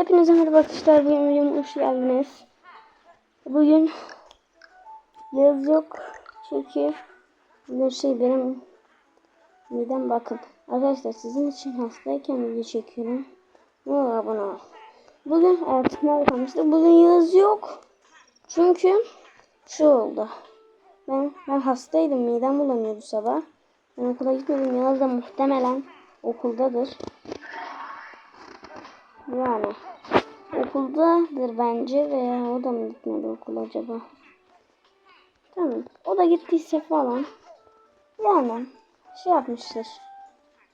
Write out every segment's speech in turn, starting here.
Hepinize merhaba arkadaşlar. Bugün videoma hoş geldiniz. Bugün yaz yok. Çünkü bir şey benim midem bakın. Arkadaşlar sizin için hastayken video çekiyorum. Ne olur abone ol. Bugün evet nerede kalmıştık? Bugün yaz yok. Çünkü şu oldu. Ben, ben hastaydım. Midem bulanıyordu sabah. Ben okula gitmedim. Yaz da muhtemelen okuldadır. Yani okuldadır bence veya o da mı gitmedi okul acaba? Tamam. O da gittiyse falan. Yani şey yapmıştır.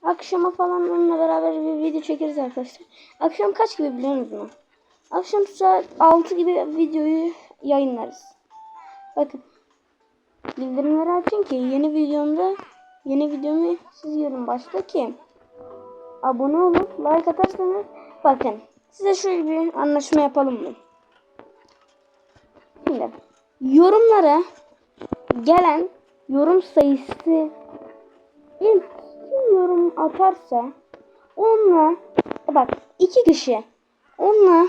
Akşama falan onunla beraber bir video çekeriz arkadaşlar. Akşam kaç gibi biliyor musunuz? Akşam saat 6 gibi videoyu yayınlarız. Bakın. Bildirimleri açın ki yeni videomda yeni videomu siz görün başta ki abone olup like atarsanız bakın size şöyle bir anlaşma yapalım mı? Şimdi yorumlara gelen yorum sayısı kim yorum atarsa onunla bak iki kişi onunla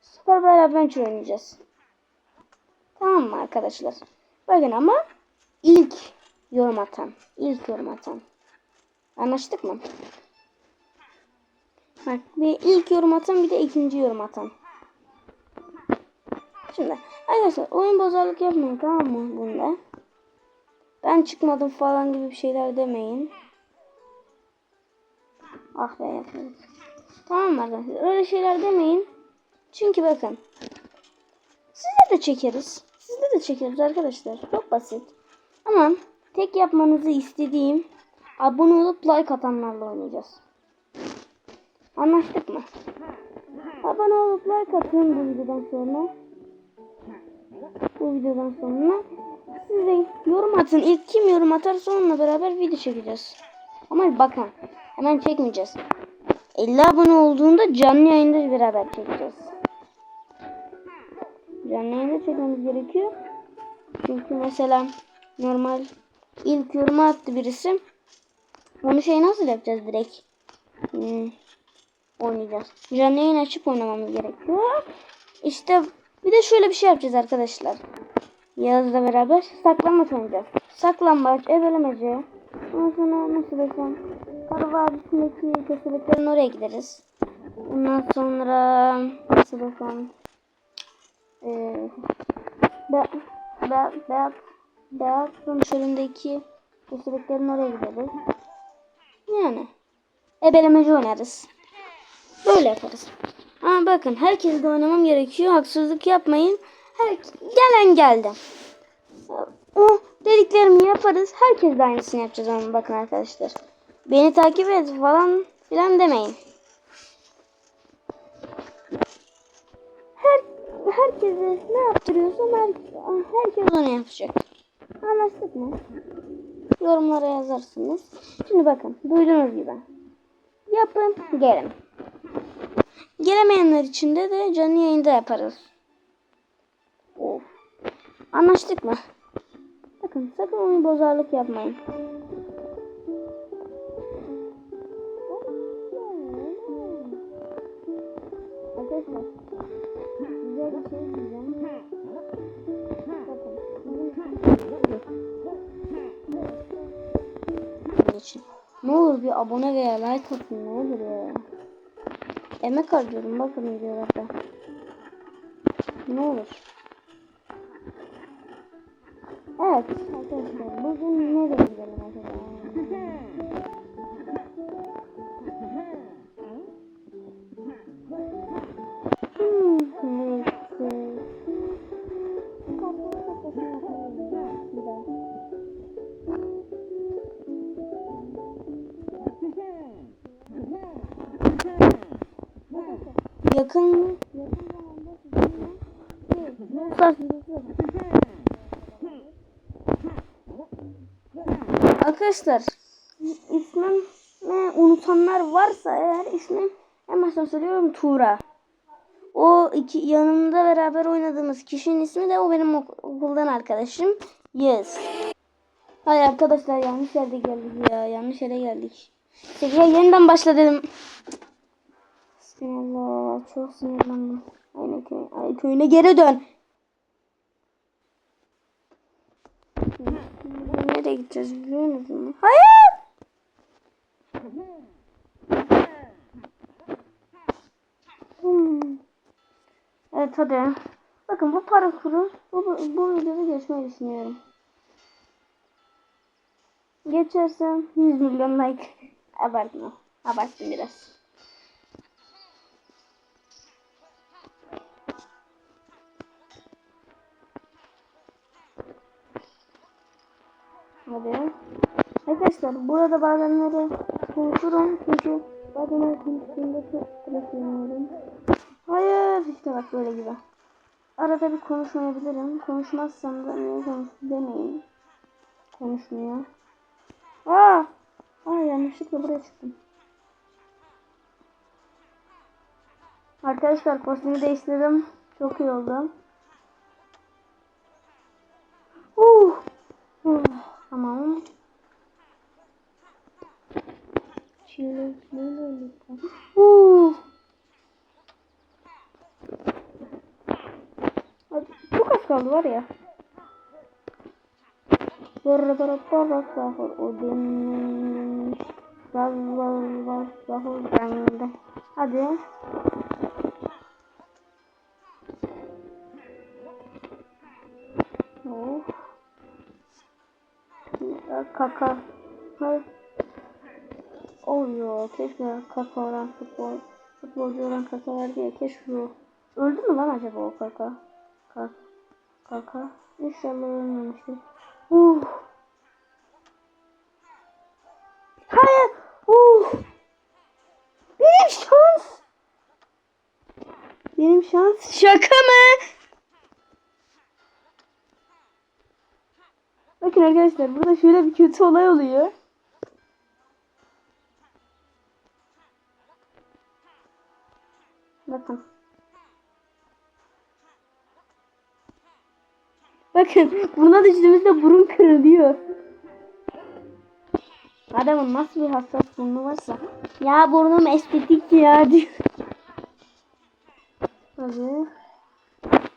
Super Beraber Adventure oynayacağız. Tamam mı arkadaşlar? Bakın ama ilk yorum atan. ilk yorum atan. Anlaştık mı? Bak bir ilk yorum atan bir de ikinci yorum atan. Şimdi arkadaşlar oyun bozarlık yapmayın tamam mı bunda? Ben çıkmadım falan gibi bir şeyler demeyin. Ah be yapıyoruz. Tamam mı arkadaşlar? Öyle şeyler demeyin. Çünkü bakın. Sizde de çekeriz. Sizde de çekeriz arkadaşlar. Çok basit. Ama tek yapmanızı istediğim abone olup like atanlarla oynayacağız. Anlaştık mı? Abone olup like atın bu videodan sonra. Bu videodan sonra. Siz de yorum atın. İlk kim yorum atarsa onunla beraber video çekeceğiz. Ama bakın hemen çekmeyeceğiz. 50 abone olduğunda canlı yayında beraber çekeceğiz. Canlı yayında çekmemiz gerekiyor. Çünkü mesela normal ilk yorumu attı birisi. Onu şey nasıl yapacağız direkt? Hmm, oynayacağız. Canlı yayın açıp oynamamız gerekiyor. İşte bir de şöyle bir şey yapacağız arkadaşlar. Yağız'la beraber saklanmaç oynayacağız. Saklambaç, ebelemece. Ondan sonra nasıl desem. Karı Vadisi'ndeki köstebeklerin oraya gideriz. Ondan sonra nasıl desem. Ee, be, be, beyaz, beyaz sonuçlarındaki köstebeklerin oraya gideriz. Yani ebelemeci oynarız. Böyle yaparız. Ama bakın herkes de oynamam gerekiyor. Haksızlık yapmayın. Her, gelen geldi. O dediklerimi yaparız. Herkes de aynısını yapacağız ama bakın arkadaşlar. Beni takip et falan filan demeyin. Her, herkese ne yaptırıyorsam her, herkes onu yapacak. Anlaştık mı? Yorumlara yazarsınız. Şimdi bakın duyduğunuz gibi. Yapın gelin. Gelemeyenler için de, de canlı yayında yaparız. Of. Anlaştık mı? Bakın sakın oyun bozarlık yapmayın. Arkadaşlar size bir şey diyeceğim. Ne olur bir abone veya like atın ne olur ya. Emek harcıyorum bakın videolarda. Ne olur. Evet arkadaşlar bugün nereye gidelim acaba? Yakın yakın zamanda sizinle Arkadaşlar ismimi unutanlar varsa eğer ismim en baştan söylüyorum Tuğra. O iki yanımda beraber oynadığımız kişinin ismi de o benim ok- okuldan arkadaşım Yes. Hayır arkadaşlar yanlış yerde geldik ya. Yanlış yere geldik. Tekrar yeniden başla dedim. Ya çok sinirlendim. Aynı köy, ay köyüne geri dön. Nereye gideceğiz biliyor musun? Hayır. Hmm. Evet hadi. Bakın bu parkuru bu, bu videoda geçmeyi düşünüyorum. Geçersem 100 milyon like. Abartma. Abarttım biraz. Hadi. Arkadaşlar burada bazenleri konuşurum çünkü bazenleri konuştuğumda çok stres yanıyorum. Hayır işte bak böyle gibi. Arada bir konuşmayabilirim. Konuşmazsam da niye konuş demeyin. Konuşmuyor. Aa! Aa yanlışlıkla buraya çıktım. Arkadaşlar kostümü değiştirdim. Çok iyi oldu. Uh! Uh, tamam. Çilekli lollipop. Uh! Hadi, Çok az kaldı var ya. Borra borra borra sahur odin. Vaz vaz vaz sahur bende. Hadi. Kaka. Hayır. Oluyor. Keşke kaka olan futbol. Futbolcu olan kaka vardı ya. Keşke. Öldü mü lan acaba o kaka? Kaka. Kaka. İnşallah ölmemiştir. Uh. Hayır. Uh. Benim şans. Benim şans. Şaka mı? Bakın arkadaşlar burada şöyle bir kötü olay oluyor. Bakın. Bakın buna düştüğümüzde burun kırılıyor. Adamın nasıl bir hassas burnu varsa. Ya burnum estetik ya diyor. Hadi.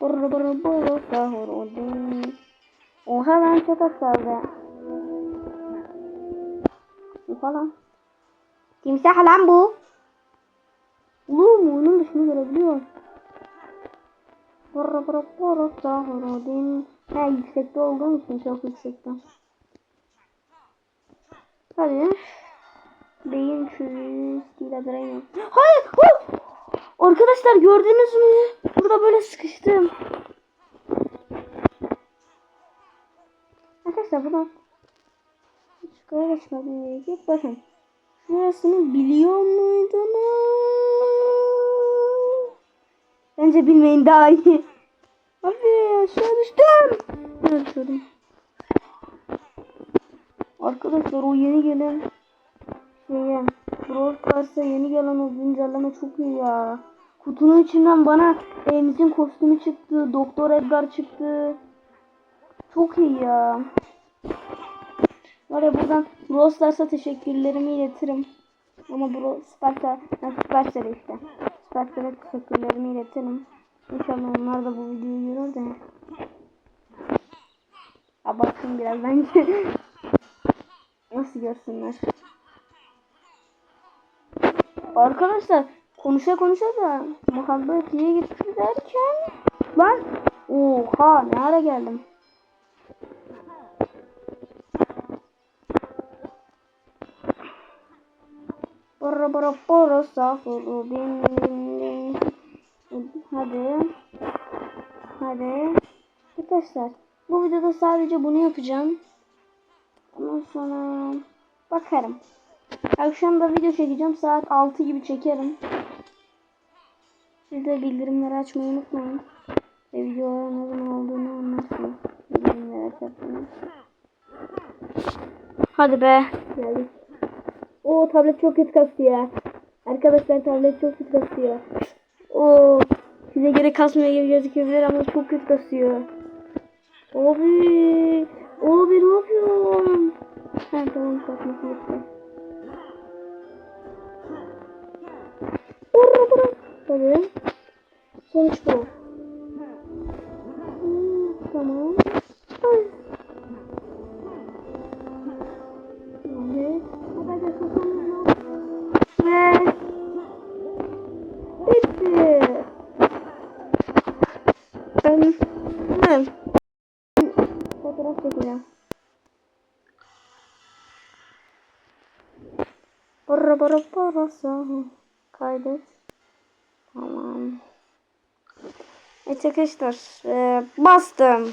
Burru burru burru sahur odin. Oha ben çok az kaldı. Bu falan. Timsah lan bu. Olur mu? Onun dışını görebiliyor. Burru burru burru sahur odin. Ha yüksekte olduğum için çok yüksekte. Hadi. Beyin çürüsüyle Draymond. Hayır! Hayır! Arkadaşlar gördünüz mü? Burada böyle sıkıştım. Arkadaşlar buradan çıkara geçmem gerekiyor. Bakın. Şurasını biliyor muydunuz? Bence bilmeyin daha iyi. Abi aşağı düştüm. Evet. Arkadaşlar o yeni gelen şeye Brawl Stars'a yeni gelen o güncelleme çok iyi ya. Kutunun içinden bana Emzin kostümü çıktı. Doktor Edgar çıktı. Çok iyi ya. Var ya buradan Brawl Stars'a teşekkürlerimi iletirim. Ama Brawl Stars'a, Supercell'e işte. Supercell'e teşekkürlerimi iletirim. İnşallah onlar da bu videoyu görür de. Abarttım biraz bence. Nasıl görsünler? Arkadaşlar konuşa konuşa da muhabbet niye gitti derken ben oha ne ara geldim. Bora bora bora sahuru bin. Hadi. Hadi. Arkadaşlar bu videoda sadece bunu yapacağım. Ondan sonra bakarım. Akşam da video çekeceğim. Saat 6 gibi çekerim. Siz de bildirimleri açmayı unutmayın. Ve videoların ne zaman olduğunu anlarsınız. Bildirimleri açarsanız. Hadi be. Geldik. Oo tablet çok kötü kasıyor. Arkadaşlar tablet çok kötü kasıyor. Oo size göre kasmıyor gibi gözükebilir ama çok kötü kasıyor. Abi. Abi ne yapıyorsun? Ha tamam kasması gitti. Hadi. Sonuç bu. Tamam. Ay. Bara bara bara. Kaydet. Tamam. Evet arkadaşlar. eee, bastım.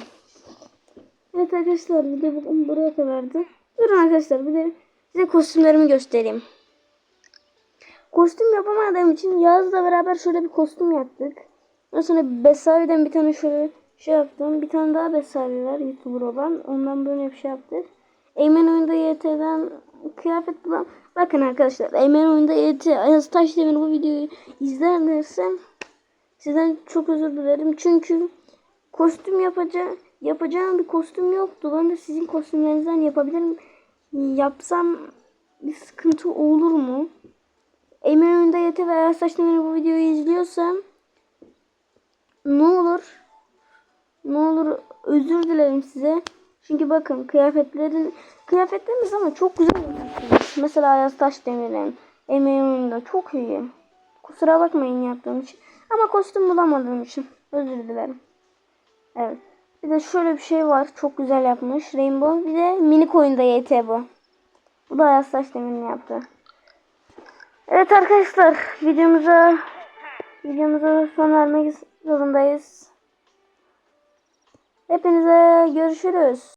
Evet arkadaşlar video bu- buraya kadardı. Durun arkadaşlar bir de size kostümlerimi göstereyim. Kostüm yapamadığım için Yağız'la beraber şöyle bir kostüm yaptık. Ondan sonra Besavi'den bir tane şöyle şey yaptım. Bir tane daha Besavi var YouTuber olan. Ondan böyle bir şey yaptık. Eymen oyunda YT'den kıyafet bulan. Bakın arkadaşlar Eymen oyunda YT Ayaz Taşdemir bu videoyu izlerlerse sizden çok özür dilerim. Çünkü kostüm yapacağım yapacağım bir kostüm yoktu. Ben de sizin kostümlerinizden yapabilirim. Yapsam bir sıkıntı olur mu? Eymen oyunda YT ve Ayaz Taşdemir bu videoyu izliyorsam ne olur ne olur özür dilerim size. Çünkü bakın kıyafetlerin kıyafetlerimiz ama çok güzel. Mesela Ayaz Taşdemir'in emeği oyunda çok iyi. Kusura bakmayın yaptığım için. Ama kostüm bulamadığım için özür dilerim. Evet. Bir de şöyle bir şey var. Çok güzel yapmış. Rainbow. Bir de minik oyunda YT bu. Bu da Ayaz Taşdemir'in yaptı. Evet arkadaşlar videomuza videomuza son vermek zorundayız. Hepinize görüşürüz.